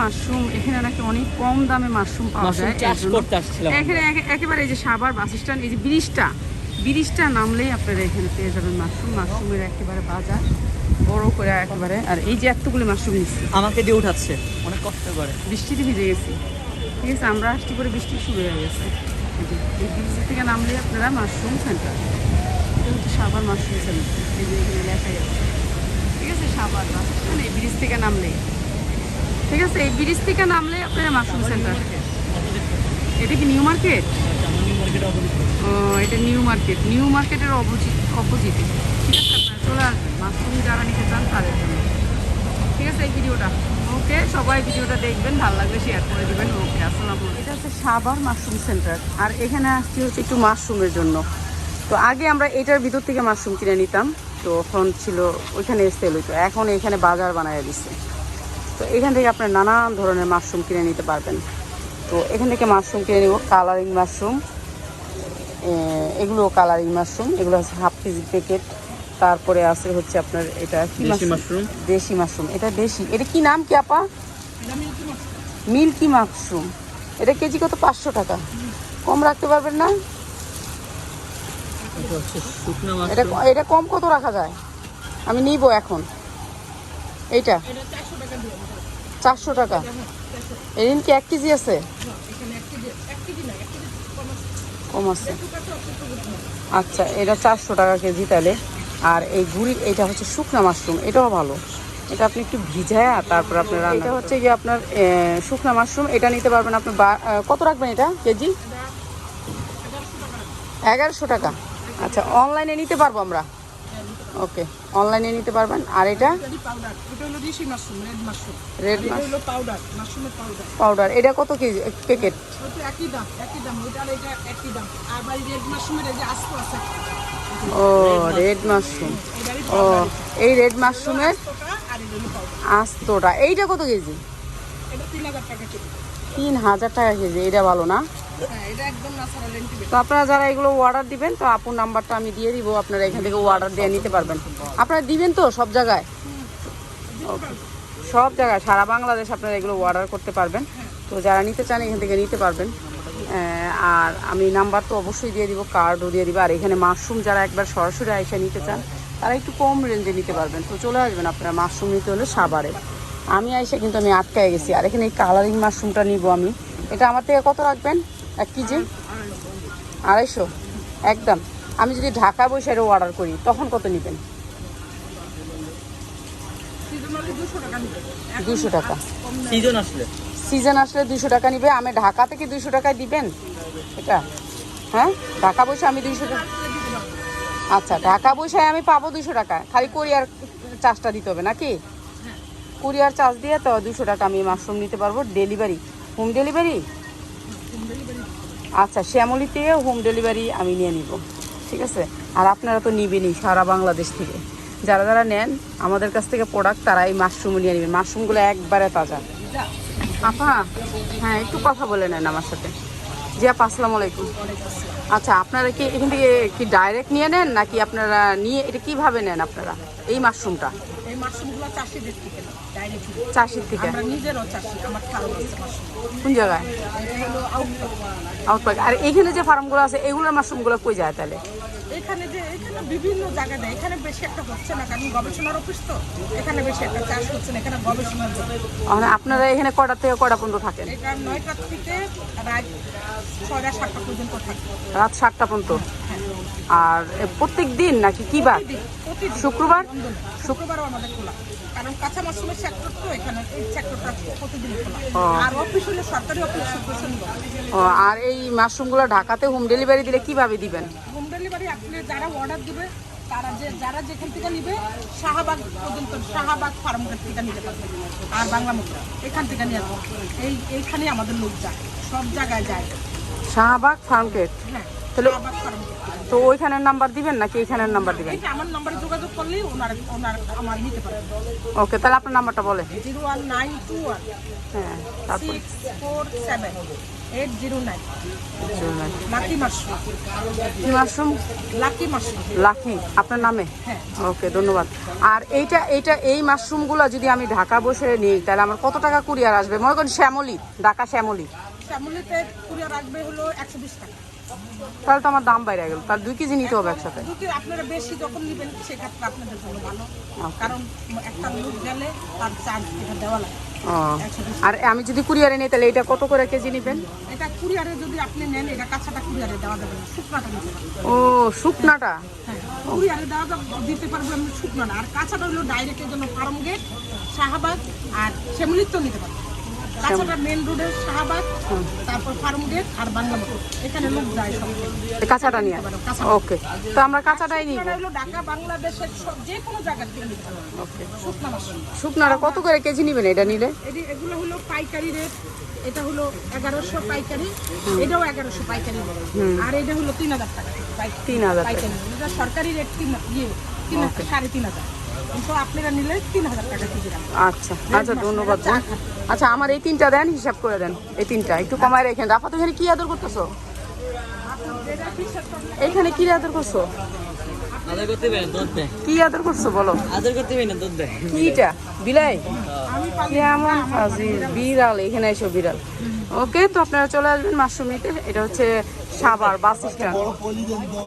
Mushroom এখানে নাকি অনেক কম দামে মাশরুম পাওয়া যায় চাষ করতে আসছিলাম এখানে একেবারে এই যে সাভার বাস স্ট্যান্ড এই যে ব্রিজটা ব্রিজটা নামলেই আপনারা এখানে পেয়ে যাবেন মাশরুম। মাশরুমের একেবারে বাজার বড় করে একেবারে। আর এই যে এতগুলি মাশরুম নিচ্ছি আমাকে দিয়ে উঠাচ্ছে অনেক কষ্ট করে। বৃষ্টিতে ভিজে গেছি। ঠিক আছে আমরা আসছি পরে বৃষ্টি শুরু হয়ে গেছে। এই ব্রিজ থেকে নামলে আপনারা মাশরুম সেন্টার এটা হচ্ছে সাভার মাশরুম সেন্টার এই যে এখানে লেখাই আছে। ঠিক আছে বাস স্ট্যান্ড এই ব্রিজ থেকে নামলে ঠিক আছে, এই ব্রিজ থেকে নামলে আপনারা মাশরুম সেন্টার। এটা কি নিউ মার্কেট? ও, এটা নিউ মার্কেট। নিউ মার্কেটের অপোজিট অপোজিটে। ঠিক আছে, আপনারা চলে আসবেন। মাশরুম যারা নিতে চান তাদের জন্য। ঠিক আছে, এই ভিডিওটা। ওকে, সবাই ভিডিওটা দেখবেন, ভালো লাগলে শেয়ার করে দিবেন। ওকে, আসসালাম এটা হচ্ছে সাবার মাশরুম সেন্টার। আর এখানে আসছি হচ্ছে একটু মাশরুমের জন্য। তো আগে আমরা এটার ভিতর থেকে মাশরুম কিনে নিতাম। তো তখন ছিল ওইখানে সেল হইতো। এখন এখানে বাজার বানায় দিচ্ছে তো এখান থেকে আপনার নানান ধরনের মাশরুম কিনে নিতে পারবেন। তো এখান থেকে মাশরুম কিনে নিব কালারিং মাশরুম। এগুলো কালারিং মাশরুম এগুলো হচ্ছে হাফ কেজি প্যাকেট। তারপরে আছে হচ্ছে আপনার এটা কি মাশরুম? দেশি মাশরুম এটা দেশি। এটা কি নাম কি আপা? Milky mushroom. এটা কেজি কত? পাঁচশো টাকা। কম রাখতে পারবেন না? এটা এটা কম কত রাখা যায়? আমি নিব এখন। এইটা? চারশো টাকা। এদিন কি এক কেজি আছে? কম আছে। আচ্ছা এটা চারশো টাকা কেজি তাহলে। আর এই গুড়ি এটা হচ্ছে শুকনা মাশরুম এটাও ভালো। এটা আপনি একটু ভিজায় তারপর আপনার এটা হচ্ছে কি আপনার শুকনা মাশরুম এটা নিতে পারবেন আপনি কত রাখবেন এটা কেজি? এগারোশো টাকা। আচ্ছা অনলাইনে নিতে পারব আমরা। ওকে। অনলাইনে নিতে পারবেন। আর এটা? রেড পাউডার এটা কত কেজি? প্যাকেট ও রেড মাশরুম ও, এই রেড মাশরুমের আস্তটা। এইটা কত কেজি? তিন হাজার টাকা কেজি। এটা ভালো না? হ্যাঁ তো আপনারা যারা এগুলো অর্ডার দিবেন তো আপুর নাম্বারটা আমি দিয়ে দিব আপনারা এখান থেকে অর্ডার দিয়ে নিতে পারবেন। আপনারা দিবেন তো সব জায়গায়? ওকে সব জায়গায় সারা বাংলাদেশ আপনারা এগুলো অর্ডার করতে পারবেন। তো যারা নিতে চান এখান থেকে নিতে পারবেন। আর আমি নাম্বার তো অবশ্যই দিয়ে দিব কার্ডও দিয়ে দিব। আর এখানে মাশরুম যারা একবার সরাসরি আইসা নিতে চান তারা একটু কম রেঞ্জে নিতে পারবেন। তো চলে আসবেন আপনারা মাশরুম নিতে হলে সাবারে আমি আইসা কিন্তু আমি আটকায় গেছি। আর এখানে এই কালারিং মাশরুমটা নিব আমি। এটা আমার থেকে কত রাখবেন? এক কেজি? আড়াইশো? একদম। আমি যদি ঢাকা বৈশাখেও অর্ডার করি তখন কত নেবেন? দুশো টাকা। দুশো সিজন আসলে। সিজন আসলে দুশো টাকা নিবে। আমি ঢাকা থেকে দুশো টাকায় দিবেন? এটা? হ্যাঁ? ঢাকা বসে আমি দুইশো টাকা আচ্ছা ঢাকা বসে আমি পাবো দুশো টাকা। খালি কোরিয়ার চার্জটা দিতে হবে নাকি? কুরিয়ার চার্জ দিয়ে তো দুশো টাকা আমি মাশরুম নিতে পারব। ডেলিভারি হোম ডেলিভারি আচ্ছা শ্যামলিতে হোম ডেলিভারি আমি নিয়ে নিব, ঠিক আছে? আর আপনারা তো নিবেনই সারা বাংলাদেশ থেকে। যারা যারা নেন, আমাদের কাছ থেকে প্রোডাক্ট তারা এই মাশরুম নিয়ে নেবেন মাশরুমগুলো একবারে তাজা। আপা হ্যাঁ একটু কথা বলে নেন আমার সাথে। জি আপা, আসসালামু আলাইকুম। আচ্ছা আপনারা কি এখান থেকে কি ডাইরেক্ট নিয়ে নেন, নাকি আপনারা নিয়ে, এটা কীভাবে নেন আপনারা? এই মাশরুমটা মাশরুমগুলো চাষিদের থেকে ডাইরেক্ট চাষির থেকে? আমরা নিজেরও চাষি আমার খারাপ আছে মাশরুম। কোন জায়গায়? এটা হলো আউটপাক আর এখানে যে ফার্মগুলো আছে এগুলোর মাশরুমগুলো কই যায় তাহলে? এখানে যে এখানে বিভিন্ন জায়গায় দেয় এখানে বেশি একটা হচ্ছে না কারণ গবেষণার অফিস তো। এখানে বেশি একটা চাষ হচ্ছে না এখানে গবেষণার জন্য। মানে আপনারা এখানে কটা থেকে কটা পর্যন্ত থাকেন? এটা নয়টার থেকে রাত ছয়টা সাতটা পর্যন্ত থাকে। রাত সাতটা পর্যন্ত? আর প্রত্যেক দিন নাকি কি বার? শুক্রবার? বন্ধ শুক্রবারও আমাদের খোলা। কারণ কাঁচা মাশরুমের সেক্টর তো এখানে এই সেক্টরটা প্রতিদিন খোলা। আর অফিস হলো সরকারি অফিস আর এই মাশরুমগুলো ঢাকাতে হোম ডেলিভারি দিলে কীভাবে দিবেন? হোম যারা অর্ডার দেবে তারা যে যারা যেখান থেকে নিবে শাহবাগ পর্যন্ত শাহবাগ ফার্মঘাট থেকে নিতে পারবে আর বাংলা মুদ্রা এখান থেকে নিয়ে আসব। এই এইখানে আমাদের লোক যায় সব জায়গায় যায়। শাহবাগ ফার্মগেট হ্যাঁ। তাহলে- তো ওইখানের নাম্বার দিবেন নাকি এখানের নাম্বার দিবেন? আমার নাম্বারে যোগাযোগ করলেই ওনার ওনার আমার নিতে পারেন ওকে তাহলে আপনার নাম্বারটা বলে zero one nine two one হ্যাঁ তারপর। Four seven eight zero nine. Lucky Mushroom. কি মাশরুম? Lucky Mushroom. লাকি আপনার নামে? হ্যাঁ। ওকে ধন্যবাদ। আর এইটা এইটা এই মাশরুমগুলো যদি আমি ঢাকা বসে নিই তাহলে আমার কত টাকা কুরিয়ার আসবে? মনে করেন শ্যামলি ঢাকা শ্যামলি। শ্যামলিতে কুরিয়ার রাখবে হলো একশো বিশ টাকা। তাহলে তো আমার দাম বাইরে গেল। তার দুই কেজি নিতে হবে একসাথে। যদি আপনারা বেশি যখন নেবেন সেক্ষেত্রে আপনাদের জন্য ভালো। কারণ একটা লোক গেলে তার চার্জ এটা দেওয়া লাগে। আর আমি যদি কুরিয়ারে নিই তাহলে এটা কত করে কেজি নেবেন? এটা কুরিয়ারে যদি আপনি নেন এটা কাঁচাটা কুরিয়ারে দেওয়া যাবে না শুকনাটা নিতে ও শুকনাটা? হ্যাঁ কুরিয়ারে দেওয়া যাবে দিতে পারব আমি শুকনো আর কাঁচাটা হলো ডাইরেক্টের জন্য ফার্ম গেট শাহবাগ আর শ্যামলিত নিতে পারবেন কাঁচাটা মেন রোডের শাহবাগ তারপর ফার্ম গেট আর বাংলা এখানে লোক যায় সব। কাঁচাটা নিয়ে? ওকে তো আমরা কাঁচাটাই হলো ঢাকা বাংলাদেশের যে কোনো জায়গা থেকে নিতে ওকে শুকনাটা কত করে কেজি নেবেন এটা নিলে? এগুলো হলো পাইকারি রেট। এটা হলো এগারোশো পাইকারি। এটাও এগারোশো পাইকারি। আর এটা হলো তিন হাজার টাকা। তিন হাজার পাইকারি। এটা সরকারি রেট তিন ইয়ে তিন সাড়ে তিন হাজার। কিন্তু আপনারা নিলে তিন হাজার টাকা কেজি আচ্ছা আচ্ছা ধন্যবাদ আচ্ছা আমার এই তিনটা দেন হিসাব করে দেন। এই তিনটা একটু কমায় রেখেন। রাফা তো এখানে কি আদর করতেছো? এইখানে কি আদর করছ? আদর করতে পারেন দুধ দেয় কি আদর করছ বলো। আদর করতে পারেন দুধ দেয় কিটা? বিলাই? কেমন ফাজিল। বিড়াল এখানে এসো বিড়াল। ওকে তো আপনারা চলে আসবেন মাশরুমিতে। এটা হচ্ছে সাবার বাস স্ট্যান্ড।